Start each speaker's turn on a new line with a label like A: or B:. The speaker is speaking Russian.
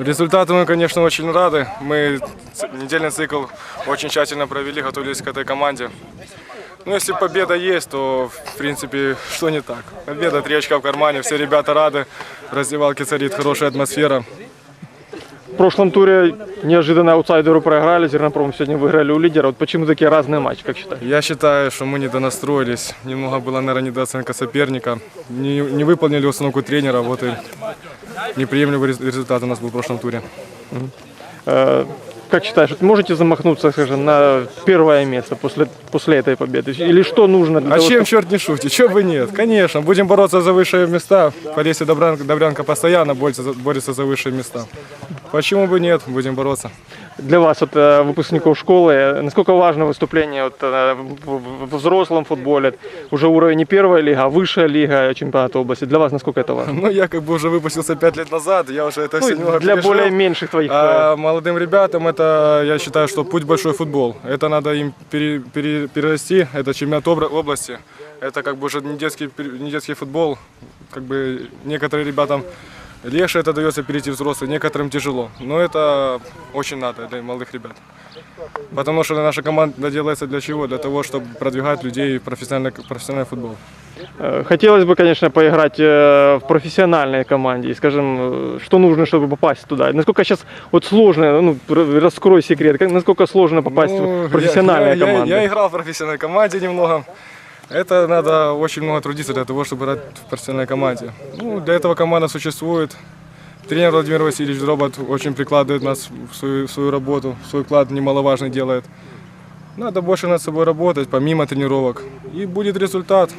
A: Результату мы, конечно, очень рады. Мы недельный цикл очень тщательно провели, готовились к этой команде. Ну, если победа есть, то, в принципе, что не так? Победа, три очка в кармане, все ребята рады, в раздевалке царит хорошая атмосфера.
B: В прошлом туре неожиданно аутсайдеру проиграли, Зернопром сегодня выиграли у лидера. Вот почему такие разные матчи, как считаете?
A: Я считаю, что мы недонастроились. Немного была, наверное, недооценка соперника. Не, не выполнили установку тренера, вот и неприемлемый рез- результат у нас был в прошлом туре.
B: Э, Как считаешь, можете замахнуться, скажем, на первое место после, после этой победы? Или что нужно для
A: А
B: того,
A: чем
B: чтобы-
A: черт не шутит? Чего бы нет? Конечно, будем бороться за высшие места. Полесье Добрянка, Добрянка постоянно борется борется за высшие места. Почему бы нет? Будем бороться.
B: для вас, вот, э, выпускников школы, э, насколько важно выступление вот, э, в, взрослом футболе? Уже уровень не первая лига, а высшая лига чемпионата области. Для вас насколько это важно?
A: Ну, я как бы уже выпустился пять лет назад, я уже это все немного
B: Ну, для
A: пережил.
B: более меньших твоих. э,
A: А молодым ребятам это, я считаю, что путь большой футбол. Это надо им пере- пере- перерасти. Это чемпионат области. Это как бы уже не детский, не детский футбол. Как бы некоторым ребятам легче это дается перейти в взрослый, некоторым тяжело. Но это очень надо для молодых ребят. Потому что наша команда делается для чего? Для того, чтобы продвигать людей в профессиональный, профессиональный футбол.
B: Э, Хотелось бы, конечно, поиграть э, в профессиональной команде. И, скажем, э, что нужно, чтобы попасть туда? Насколько сейчас вот сложно, ну, раскрой секрет, насколько сложно попасть
A: Ну,
B: в профессиональные
A: я, я-
B: команды?
A: Я, играл в профессиональной команде немного. Это надо очень много трудиться для того, чтобы играть в профессиональной команде. Ну, для этого команда существует. Тренер Владимир Васильевич Робот очень прикладывает нас в свою, в свою работу, свой вклад немаловажный делает. Надо больше над собой работать, помимо тренировок. И будет результат.